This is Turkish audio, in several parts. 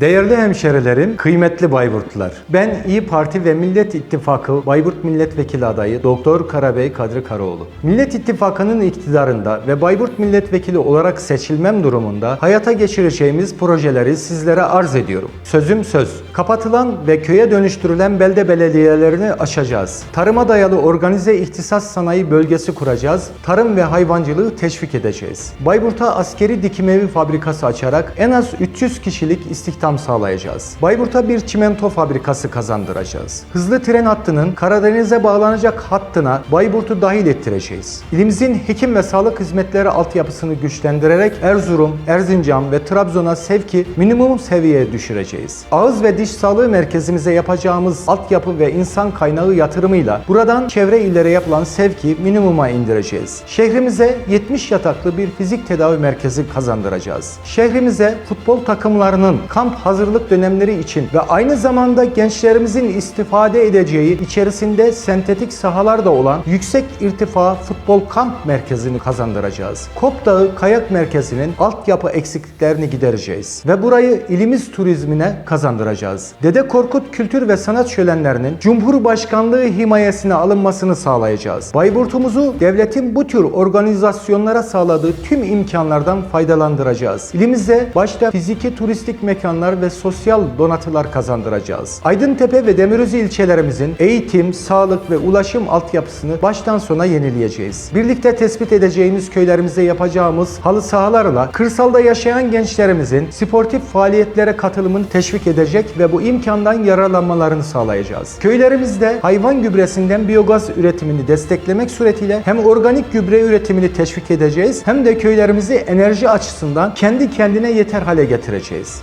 Değerli hemşerilerim, kıymetli Bayburtlular. Ben İyi Parti ve Millet İttifakı Bayburt Milletvekili adayı Doktor Karabey Kadri Karaoğlu. Millet İttifakı'nın iktidarında ve Bayburt Milletvekili olarak seçilmem durumunda hayata geçireceğimiz projeleri sizlere arz ediyorum. Sözüm söz. Kapatılan ve köye dönüştürülen belde belediyelerini aşacağız. Tarıma dayalı organize ihtisas sanayi bölgesi kuracağız. Tarım ve hayvancılığı teşvik edeceğiz. Bayburt'a askeri dikim evi fabrikası açarak en az 300 kişilik istihdam sağlayacağız. Bayburt'a bir çimento fabrikası kazandıracağız. Hızlı tren hattının Karadeniz'e bağlanacak hattına Bayburt'u dahil ettireceğiz. İlimizin hekim ve sağlık hizmetleri altyapısını güçlendirerek Erzurum, Erzincan ve Trabzon'a sevki minimum seviyeye düşüreceğiz. Ağız ve diş sağlığı merkezimize yapacağımız altyapı ve insan kaynağı yatırımıyla buradan çevre illere yapılan sevki minimuma indireceğiz. Şehrimize 70 yataklı bir fizik tedavi merkezi kazandıracağız. Şehrimize futbol takımlarının kamp hazırlık dönemleri için ve aynı zamanda gençlerimizin istifade edeceği içerisinde sentetik sahalar da olan yüksek irtifa futbol kamp merkezini kazandıracağız. Kop Dağı Kayak Merkezi'nin altyapı eksikliklerini gidereceğiz ve burayı ilimiz turizmine kazandıracağız. Dede Korkut Kültür ve Sanat Şölenlerinin Cumhurbaşkanlığı himayesine alınmasını sağlayacağız. Bayburt'umuzu devletin bu tür organizasyonlara sağladığı tüm imkanlardan faydalandıracağız. İlimize başta fiziki turistik mekanlar ve sosyal donatılar kazandıracağız. Aydıntepe ve Demirözü ilçelerimizin eğitim, sağlık ve ulaşım altyapısını baştan sona yenileyeceğiz. Birlikte tespit edeceğimiz köylerimize yapacağımız halı sahalarla kırsalda yaşayan gençlerimizin sportif faaliyetlere katılımını teşvik edecek ve bu imkandan yararlanmalarını sağlayacağız. Köylerimizde hayvan gübresinden biyogaz üretimini desteklemek suretiyle hem organik gübre üretimini teşvik edeceğiz hem de köylerimizi enerji açısından kendi kendine yeter hale getireceğiz.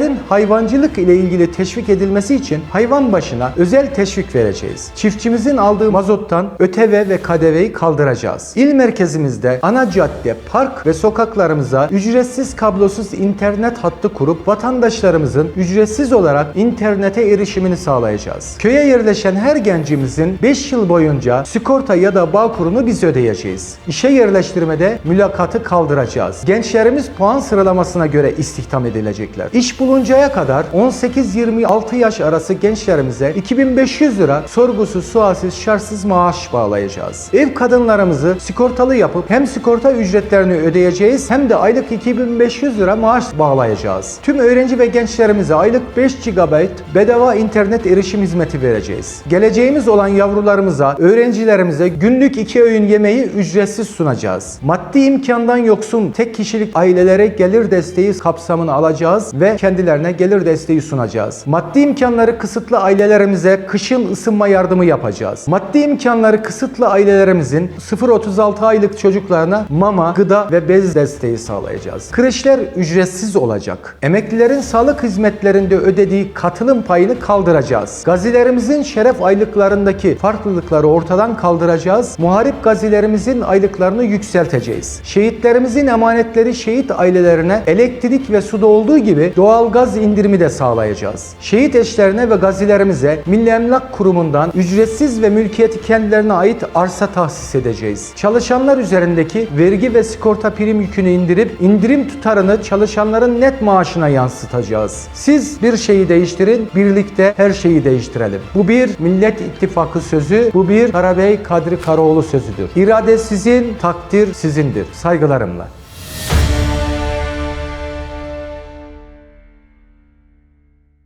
Çiftçilerin hayvancılık ile ilgili teşvik edilmesi için hayvan başına özel teşvik vereceğiz. Çiftçimizin aldığı mazottan ÖTV ve KDV'yi kaldıracağız. İl merkezimizde ana cadde, park ve sokaklarımıza ücretsiz kablosuz internet hattı kurup vatandaşlarımızın ücretsiz olarak internete erişimini sağlayacağız. Köye yerleşen her gencimizin 5 yıl boyunca sigorta ya da bağ kurunu biz ödeyeceğiz. İşe yerleştirmede mülakatı kaldıracağız. Gençlerimiz puan sıralamasına göre istihdam edilecekler. İş buluncaya kadar 18-26 yaş arası gençlerimize 2500 lira sorgusuz, sualsiz, şartsız maaş bağlayacağız. Ev kadınlarımızı sigortalı yapıp hem sigorta ücretlerini ödeyeceğiz hem de aylık 2500 lira maaş bağlayacağız. Tüm öğrenci ve gençlerimize aylık 5 GB bedava internet erişim hizmeti vereceğiz. Geleceğimiz olan yavrularımıza, öğrencilerimize günlük iki öğün yemeği ücretsiz sunacağız. Maddi imkandan yoksun tek kişilik ailelere gelir desteği kapsamını alacağız ve kendilerine gelir desteği sunacağız. Maddi imkanları kısıtlı ailelerimize kışın ısınma yardımı yapacağız. Maddi imkanları kısıtlı ailelerimizin 0-36 aylık çocuklarına mama, gıda ve bez desteği sağlayacağız. Kreşler ücretsiz olacak. Emeklilerin sağlık hizmetlerinde ödediği katılım payını kaldıracağız. Gazilerimizin şeref aylıklarındaki farklılıkları ortadan kaldıracağız. Muharip gazilerimizin aylıklarını yükselteceğiz. Şehitlerimizin emanetleri şehit ailelerine elektrik ve suda olduğu gibi doğal gaz indirimi de sağlayacağız. Şehit eşlerine ve gazilerimize Milli Emlak Kurumu'ndan ücretsiz ve mülkiyeti kendilerine ait arsa tahsis edeceğiz. Çalışanlar üzerindeki vergi ve sigorta prim yükünü indirip indirim tutarını çalışanların net maaşına yansıtacağız. Siz bir şeyi değiştirin, birlikte her şeyi değiştirelim. Bu bir Millet İttifakı sözü, bu bir Karabey Kadri Karaoğlu sözüdür. İrade sizin, takdir sizindir. Saygılarımla.